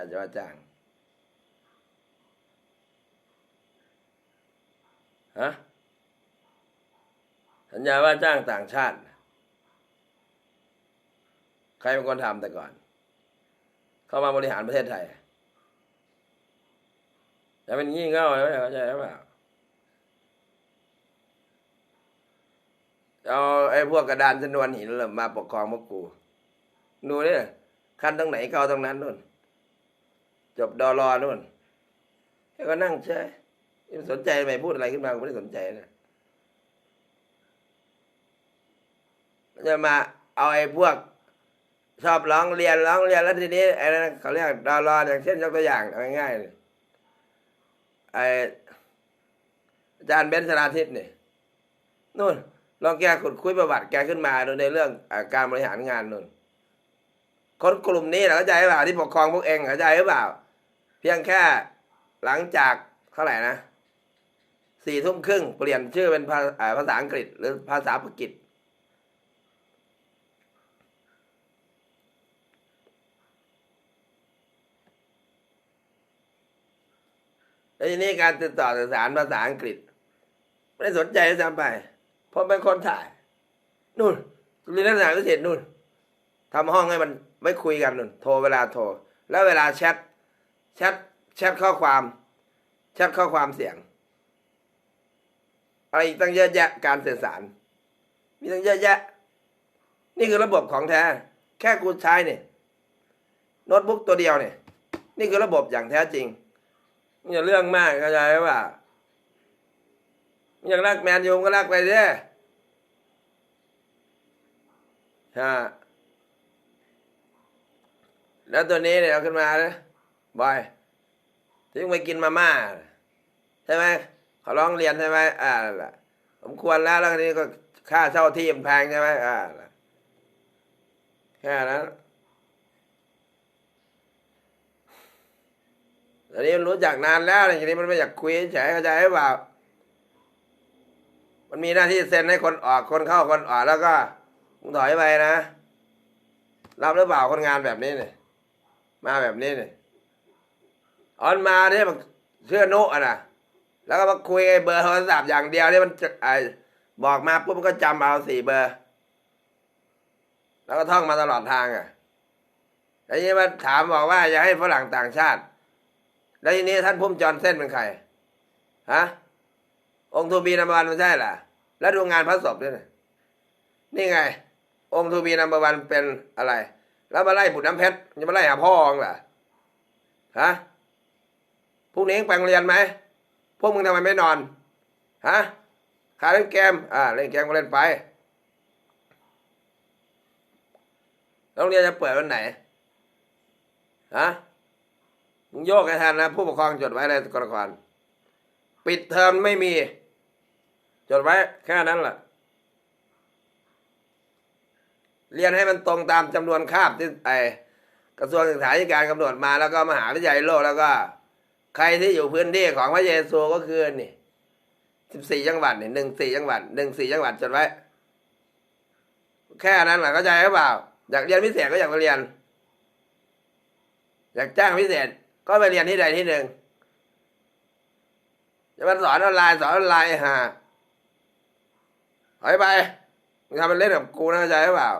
าจะว่าจ้างฮะสัญญาว่าจ้างต่างชาติ ใครเป็นคนทำแต่ก่อน เข้ามาบริหารประเทศไทยจะเป็นงี้เง่าไหมเข้าใจหรือเปล่าเอาไอ้พวกกระดานชนวนหินเล่ามาปกครองพวกกู ดูเนี่ยขั้นตรงไหนเก่าตรงนั้นนู่น จบดอรอนู่นแล้วก็นั่งเฉยไม่สนใจไม่พูดอะไรขึ้นมาก็ไม่ได้สนใจนะจะมาเอาไอ้พวกชอบร้องเรียนร้องเรียนแล้วทีนี้ไอ้นั่นเขาเรียกดอรออย่างเช่นยกตัวอย่างเอาง่ายๆเลยไอ้อาจารย์เบนซ์ชลาทิศเนี่ยนู่นลองแกขุดคุยประวัติแกขึ้นมาดูในเรื่องอการบริหารงานนู่นคนกลุ่มนี้เข้าใจหรือเปล่าที่ปกครองพวกเองเข้าใจหรือเปล่า เพียงแค่หลังจากเท่าไหร่นะสี่ทุ่มครึ่งเปลี่ยนชื่อเป็นภาาภาษาอังกฤษ หรือภาษาปกีสแล้วทีนี้การติดต่อสื่อสารภาษาอังกฤษ ไม่ได้สนใจด้วยซ้ำไป เพราะเป็นคนถ่าย นู่นเรียนนักศึกษาพิเศษนู่นทำห้องให้มันไม่คุยกันนู่น โทรเวลาโทร แล้วเวลาแชท แชทแชทข้อความ แชทข้อความเสียง อะไรอีกตั้งเยอะแยะการสื่อสาร มีตั้งเยอะแยะ นี่คือระบบของแท้ แค่กูใช้เนี่ยโน้ตบุ๊กตัวเดียวเนี่ย นี่คือระบบอย่างแท้จริงม่อย่าเรื่องมากเข้าใจไหมว่าอยากรักแมนยูก็รักไปเด้ฮะแล้วตัวนี้เนี่ยเอาขึ้นมาเลย บอยถึงไปกินมาม่าใช่ไหมเขาร้องเรียนใช่ไหมอ่าล่ะผมควรแล้วแล้วทีนี้ก็ค่าเช่าที่มันแพงใช่ไหมอ่าล่ะแค่นั้นตอนนี้มันรู้จักนานแล้วทีนี้มันไม่อยากคุยเฉยเข้าใจหรือเปล่ามันมีหน้าที่เซ็นให้คนออกคนเข้าคนออกแล้วก็มึงถอยไปนะ รับหรือเปล่าคนงานแบบนี้เนี่ยมาแบบนี้เนี่ย ออนมาเนี่ยมันเชื่อนุอะนะแล้วก็มาคุยไอ้เบอร์โทรศัพท์อย่างเดียวที่ยมันจะไอ้บอกมาปุ๊บมันก็จำเอาสี่เบอร์ แล้วก็ท่องมาตลอดทางอะแล้วทีนี้มาถามบอกว่าจะให้ฝรั่งต่างชาติ แล้วทีนี้ท่านพุ่มจอนเส้นเป็นใครฮะองค์ทูบีนัมเบอร์วันไม่ใช่เหรอแล้วดูงานพระศพด้วยนะนี่ไง องค์ทูบีนัมเบอร์วันเป็นอะไร แล้วมาไล่บุตรน้ำเพชรจะมาไล่หาพ่อองเหรอฮะ พรุ่งนี้ไปโรงเรียนไหม พวกมึงทำไมไม่นอน ฮะขาเล่นเกม อ่า เล่นเกมก็เล่นไป โรงเรียนจะเปิดวันไหน ฮะ มึงโยกให้ทันนะ ผู้ปกครองจดไว้เลยกรกรปิดเทอมไม่มี จดไว้แค่นั้นแหละเรียนให้มันตรงตามจำนวนคาบที่ไอกระทรวงศึกษาธิการกำหนดมาแล้วก็มหาวิทยาลัยโลกแล้วก็ ใครที่อยู่พื้นที่ของพระเยซูก็คือนี่สิบสี่จังหวัดนี่หนึ่งสี่จังหวัดหนึ่งสี่จังหวัดจดไว้ แค่นั้นแหละเข้าใจหรือเปล่า อยากเรียนพิเศษก็อยากไปเรียน อยากจ้างพิเศษ ก็ไปเรียนที่ใดที่หนึ่งจะมาสอนออนไลน์สอนออนไลน์ฮะถอยไปมึงทำเป็นเล่นกับกูนะเข้าใจหรือเปล่า